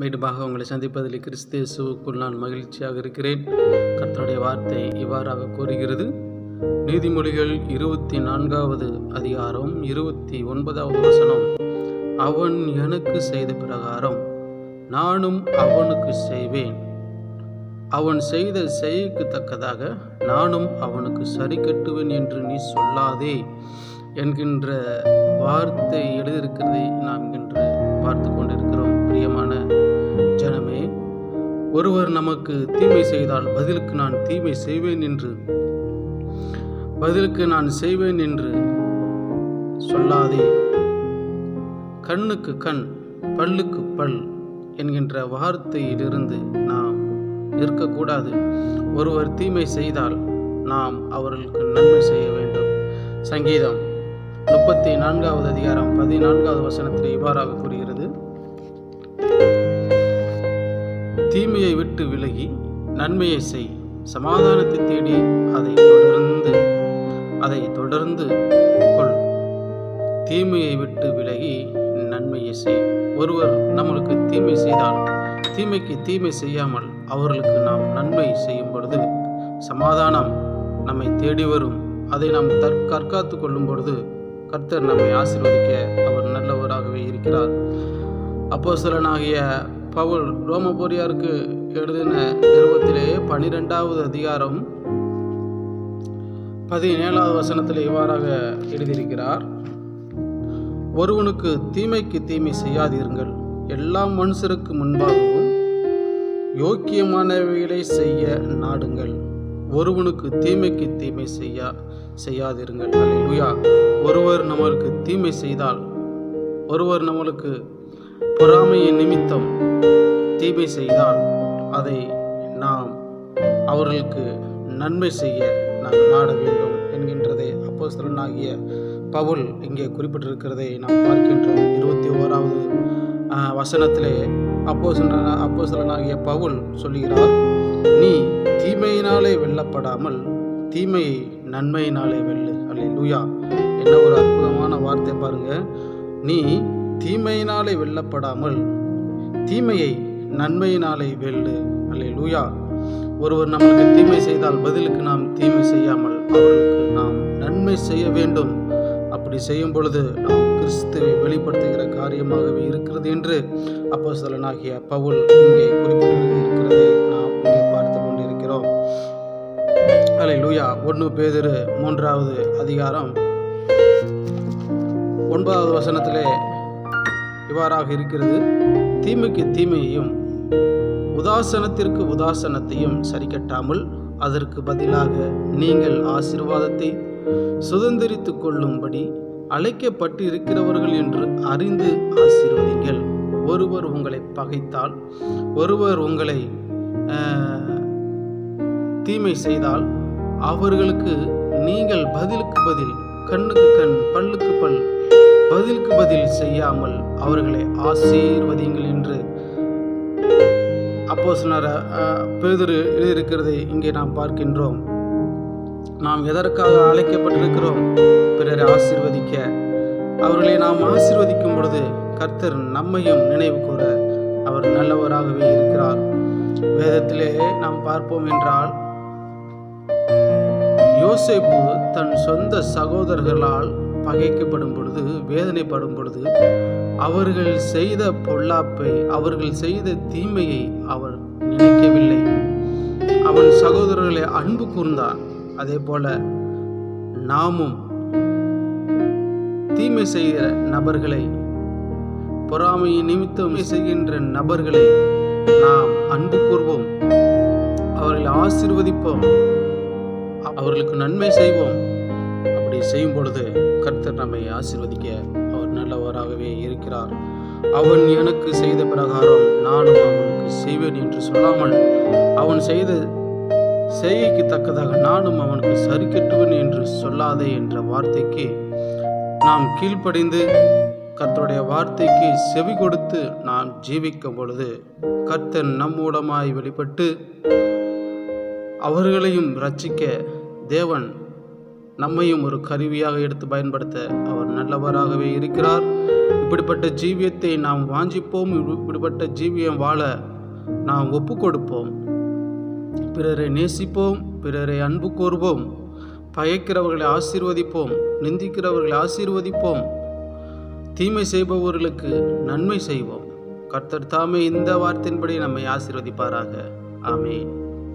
மீண்டுமாக உங்களை சந்திப்பதில் கிறிஸ்தியசுவுக்குள் நான் மகிழ்ச்சியாக இருக்கிறேன். கர்த்தருடைய வார்த்தை இவ்வாறாக கூறுகிறது. நீதிமொழிகள் இருபத்தி நான்காவது அதிகாரம் இருபத்தி ஒன்பதாவது வசனம். அவன் எனக்கு செய்த பிரகாரம் நானும் அவனுக்கு செய்வேன். அவன் செய்த செய்க்கு தக்கதாக நானும் அவனுக்கு சரி கட்டுவேன் என்று நீ சொல்லாதே என்கின்ற வார்த்தை எழுதியிருக்கிறதை நாம் இன்று பார்த்து கொண்டிருக்கிறோம். ஒருவர் நமக்கு தீமை செய்தால் பதிலுக்கு நான் தீமை செய்வேன் என்று பதிலுக்கு நான் செய்வேன் என்று சொல்லாதே. கண்ணுக்கு கண் பல்லுக்கு பல் என்கின்ற வார்த்தையிலிருந்து நாம் இருக்கக்கூடாது. ஒருவர் தீமை செய்தால் நாம் அவர்களுக்கு நன்மை செய்ய வேண்டும். சங்கீதம் முப்பத்தி நான்காவது அதிகாரம் பதினான்காவது வசனத்தில் இவ்வாறாக கூறுகிறது தீமையை விட்டு விலகி நன்மையை செய். சமாதானத்தை தேடி அதை தொடர்ந்து அதை தொடர்ந்து கொள். தீமையை விட்டு விலகி நன்மையை செய். ஒருவர் நம்மளுக்கு தீமை செய்தால் தீமைக்கு தீமை செய்யாமல் அவர்களுக்கு நாம் நன்மை செய்யும் பொழுது சமாதானம் நம்மை தேடி வரும். அதை நாம் தற்காத்து கொள்ளும் பொழுது கர்த்தர் நம்மை ஆசிர்வதிக்க அவர் நல்லவராகவே இருக்கிறார். அப்போ சிலனாகிய பவுல் ரோமபோரியாருக்கு எழுதின நிறுவத்திலே பனிரெண்டாவது அதிகாரம் பதினேழாவது வசனத்தில் இவ்வாறாக எழுதியிருக்கிறார். ஒருவனுக்கு தீமைக்கு தீமை செய்யாதீர்கள். எல்லா மனுஷருக்கு முன்பாகவும் யோக்கியமானவைகளை செய்ய நாடுங்கள். ஒருவனுக்கு தீமைக்கு தீமை செய்யா செய்யாதிருங்கள் அல்லேலூயா ஒருவர் நம்மளுக்கு தீமை செய்தால் ஒருவர் நம்மளுக்கு பொறாமையின் நிமித்தம் தீமை செய்தால் அதை நாம் அவர்களுக்கு நன்மை செய்ய நாம் நாட வேண்டும் என்கின்றதை அப்போஸ்தலனாகிய பவுல் இங்கே குறிப்பிட்டிருக்கிறதை நாம் பார்க்கின்றோம். இருபத்தி ஓராவது வசனத்திலே அப்போ அப்போஸ்தலனாகிய பவுல் சொல்லுகிறார் நீ தீமையினாலே வெல்லப்படாமல் தீமையை நன்மையினாலே வெல்லு. அல்லேலூயா என்ன ஒரு அற்புதமான வார்த்தை பாருங்க. நீ தீமையினாலே வெல்லப்படாமல் தீமையை நன்மையினாலே வெல்லு. அல்லேலூயா. ஒருவர் நம்மளுக்கு தீமை செய்தால் பதிலுக்கு நாம் தீமை செய்யாமல் அவர்களுக்கு நாம் நன்மை செய்ய வேண்டும். அப்படி செய்யும் பொழுது நாம் கிறிஸ்துவை வெளிப்படுத்துகிற காரியமாகவே இருக்கிறது என்று அப்போஸ்தலனாகிய பவுல் இங்கே குறிப்பிட்டு இருக்கிறதை நாம் இங்கே பார்த்து கொண்டிருக்கிறோம். அலை லூயா ஒன்று பேதிரு மூன்றாவது அதிகாரம் ஒன்பதாவது வசனத்திலே இவ்வாறாக இருக்கிறது. தீமைக்கு தீமையையும் உதாசனத்திற்கு உதாசனத்தையும் சரிக்கட்டாமல் அதற்கு பதிலாக நீங்கள் ஆசீர்வாதத்தை சுதந்திரித்து கொள்ளும்படி அழைக்கப்பட்டு இருக்கிறவர்கள் என்று அறிந்து ஆசீர்வதிங்கள். ஒருவர் உங்களை பகைத்தால் ஒருவர் உங்களை தீமை செய்தால் அவர்களுக்கு நீங்கள் பதிலுக்கு பதில் கண்ணுக்கு கண் பல்லுக்கு பல் பதிலுக்கு பதில் செய்யாமல் அவர்களை ஆசீர்வதிங்கள் என்று அப்போ பேதுரு எழுதியிருக்கிறதை இங்கே நாம் பார்க்கின்றோம். நாம் எதற்காக அழைக்கப்பட்டிருக்கிறோம்? பிறரை ஆசீர்வதிக்க. அவர்களை நாம் ஆசிர்வதிக்கும் பொழுது கர்த்தர் நம்மையும் நினைவு கூற அவர் நல்லவராகவே இருக்கிறார். வேதத்திலே நாம் பார்ப்போம் என்றால் யோசேப்பு தன் சொந்த சகோதரர்களால் பகைக்கப்படும் பொழுது வேதனைப்படும் பொழுது அவர்கள் செய்த பொல்லாப்பை அவர்கள் செய்த தீமையை அவர் நினைக்கவில்லை. அவன் சகோதரர்களை அன்பு கூர்ந்தான். அதே போல நாமும் தீமை செய்கிற நபர்களை பொறாமையை நிமித்தம் செய்கின்ற நபர்களை நாம் அன்பு கூர்வோம். அவர்களை ஆசிர்வதிப்போம். அவர்களுக்கு நன்மை செய்வோம். அப்படி செய்யும் பொழுது கர்த்தர் நம்மை ஆசிர்வதிக்க அவர் நல்லவராகவே இருக்கிறார். அவன் எனக்கு செய்த பிரகாரம் நானும் அவனுக்கு செய்வேன் என்று சொல்லாமல் அவன் செய்த செய்கைக்கு தக்கதாக நானும் அவனுக்கு சரி கட்டுவேன் என்று சொல்லாதே என்ற வார்த்தைக்கு நாம் கீழ்ப்படிந்து கர்த்தருடைய வார்த்தைக்கு செவி கொடுத்து நாம் ஜீவிக்கும் பொழுது கர்த்தர் நம்மூடமாய் வெளிப்பட்டு அவர்களையும் ரட்சிக்க தேவன் நம்மையும் ஒரு கருவியாக எடுத்து பயன்படுத்த அவர் நல்லவராகவே இருக்கிறார். இப்படிப்பட்ட ஜீவியத்தை நாம் வாஞ்சிப்போம். இப்படிப்பட்ட ஜீவியம் வாழ நாம் ஒப்பு கொடுப்போம் பிறரை நேசிப்போம். பிறரை அன்பு கூறுவோம் பயக்கிறவர்களை ஆசீர்வதிப்போம். நிந்திக்கிறவர்களை ஆசீர்வதிப்போம். தீமை செய்பவர்களுக்கு நன்மை செய்வோம். கர்த்தர் தாமே இந்த வார்த்தையின்படி நம்மை ஆசீர்வதிப்பாராக. ஆமேன்.